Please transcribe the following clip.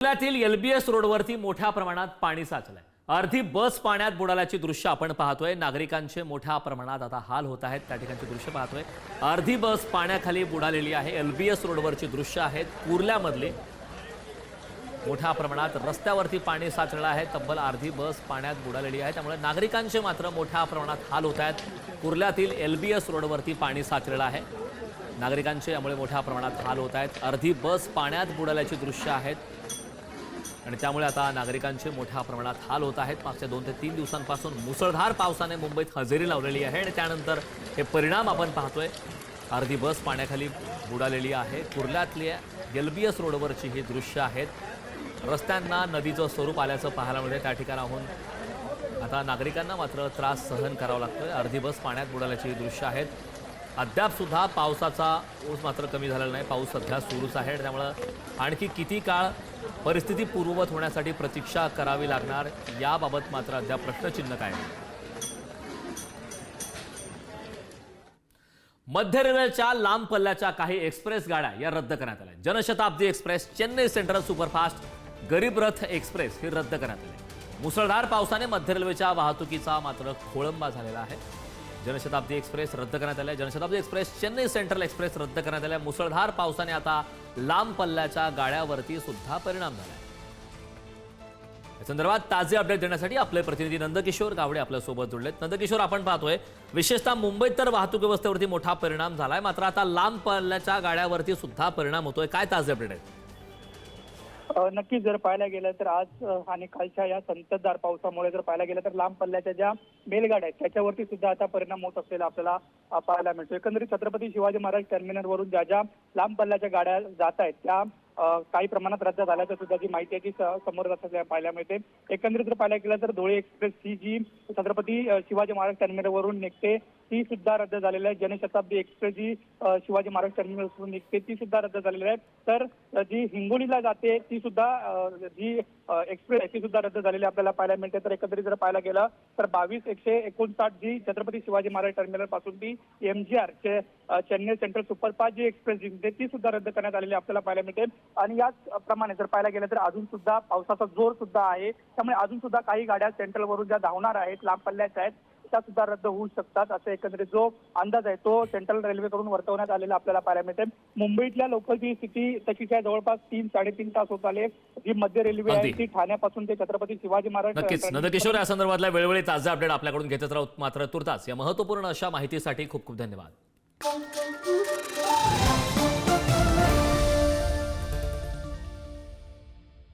पुण्यातील एलबीएस रोडवरती मोठ्या प्रमाणात पाणी साचलंय. अर्धी बस पाण्यात बुडाल्याची दृश्य आपण पाहतोय. नागरिकांचे मोठ्या प्रमाणात आता हाल होत आहेत. त्या ठिकाणची दृश्य पाहतोय. अर्धी बस पाण्याखाली बुडालेली आहे. एलबीएस रोडवरची दृश्य आहेत. कुर्ल्यामधली मोठ्या प्रमाणात रस्त्यावरती पाणी साचलेलं आहे. तब्बल अर्धी बस पाण्यात बुडालेली आहे. त्यामुळे नागरिकांचे मात्र मोठ्या प्रमाणात हाल होत आहेत. कुर्ल्यातील एलबीएस रोडवरती पाणी साचलेलं आहे. नागरिकांचे यामुळे मोठ्या प्रमाणात हाल होत आहेत. अर्धी बस पाण्यात बुडाल्याची दृश्य आहेत. आणि त्यामुळे आता नागरिकांचे मोठ्या प्रमाणात हाल होत आहेत. मागच्या दोन ते तीन दिवसांपासून मुसळधार पावसाने मुंबईत हजेरी लावलेली आहे आणि त्यानंतर हे परिणाम आपण पाहतोय. अर्धी बस पाण्याखाली बुडालेली आहे. कुर्ल्यातल्या एल बी एस रोडवरची ही दृश्य आहेत. रस्त्यांना नदीचं स्वरूप आल्याचं पाहायला मिळते त्या ठिकाणाहून आता नागरिकांना मात्र त्रास सहन करावा लागतोय. अर्धी बस पाण्यात बुडाल्याची ही दृश्य आहेत. अद्याप सुद्धा पावसाचा ओस मात्र कमी झालेला नाही. पाऊस सध्या सुरूच आहे त्यामुळं आणखी किती काळ परिस्थिती पूर्ववत होण्यासाठी प्रतीक्षा करावी लागणार याबाबत मात्र अद्याप प्रश्नचिन्ह काय मध्य रेल्वेच्या लांब पल्ल्याच्या काही एक्सप्रेस गाड्या या रद्द करण्यात आल्या. Janshatabdi express Chennai central superfast Garib Rath express ही रद्द करण्यात आली. मुसळधार पावसाने मध्य रेल्वेच्या वाहतुकीचा मात्र खोळंबा झालेला आहे. जनशताब्दी एक्सप्रेस रद्द करण्यात आल्या Janshatabdi express Chennai central express रद्द करण्यात आल्या मुसळधार पावसाने आता लांब पल्ल्याच्या गाड्यावरती सुद्धा परिणाम झाला या संदर्भात ताजे अपडेट देण्यासाठी आपले प्रतिनिधी नंदकिशोर गावडे आपल्यासोबत जोडलेत नंदकिशोर आपण पाहतोय विशेषतः मुंबईत तर वाहतूक व्यवस्थेवरती मोठा परिणाम झालाय. मात्र आता लांब पल्ल्याच्या गाड्यावरती सुद्धा परिणाम होतोय. काय ताजे अपडेट आहेत? नक्कीच जर पाहायला गेलं तर आज आणि कालच्या या संततधार पावसामुळे जर पाहायला गेलं तर लांब पल्ल्याच्या ज्या मेलगाड्या आहेत त्याच्यावरती सुद्धा आता परिणाम होत असलेला आपल्याला पाहायला मिळतो एकंदरीत छत्रपती शिवाजी महाराज टर्मिनलवरून ज्या ज्या लांब पल्ल्याच्या गाड्या जात आहेत त्या काही प्रमाणात रद्द झाल्याचं सुद्धा जी माहिती आहे ती समोर जात पाहायला मिळते. एकंदरीत जर पाहायला गेलं तर धुळे एक्सप्रेस ही जी छत्रपती शिवाजी महाराज टर्मिनलवरून निघते ती सुद्धा रद्द झालेली आहे. जनशताब्दी एक्सप्रेस जी शिवाजी महाराज टर्मिनलवरून निघते ती सुद्धा रद्द झालेली आहे. तर जी हिंगोलीला जाते ती सुद्धा जी एक्सप्रेस आहे ती सुद्धा रद्द झालेली आपल्याला पाहायला मिळते. तर एकंदरीत जर पाहायला गेलं तर बावीस एकशे एकोणसाठ जी छत्रपती शिवाजी महाराज टर्मिनलपासून ती M G R Chennai central superfast जी एक्सप्रेस जी ती सुद्धा रद्द करण्यात आलेली आपल्याला पाहायला मिळते. आणि याच प्रमाणे जर पाहायला गेलं तर अजून सुद्धा पावसाचा जोर सुद्धा आहे. त्यामुळे अजून सुद्धा काही गाड्या सेंट्रलवरून ज्या धावणार आहेत लांब पल्ल्याच्या आहेत त्या सुद्धा रद्द होऊ शकतात. असं एकंदरीत जो अंदाज आहे तो सेंट्रल रेल्वेकडून वर्तवण्यात आलेला आपल्याला पाहायला मिळते मुंबईतल्या लोकलची स्थिती तशीच आहे जवळपास तीन साडेतीन तास होत आले. जी मध्य रेल्वे आहे. ती ठाण्यापासून ते छत्रपती शिवाजी महाराज नक्कीच. नंदकिशोर या संदर्भातल्या वेळोवेळी ताजे अपडेट आपल्याकडून घेतच राहू. मात्र तुर्तास या महत्त्वपूर्ण अशा माहितीसाठी खूप खूप धन्यवाद.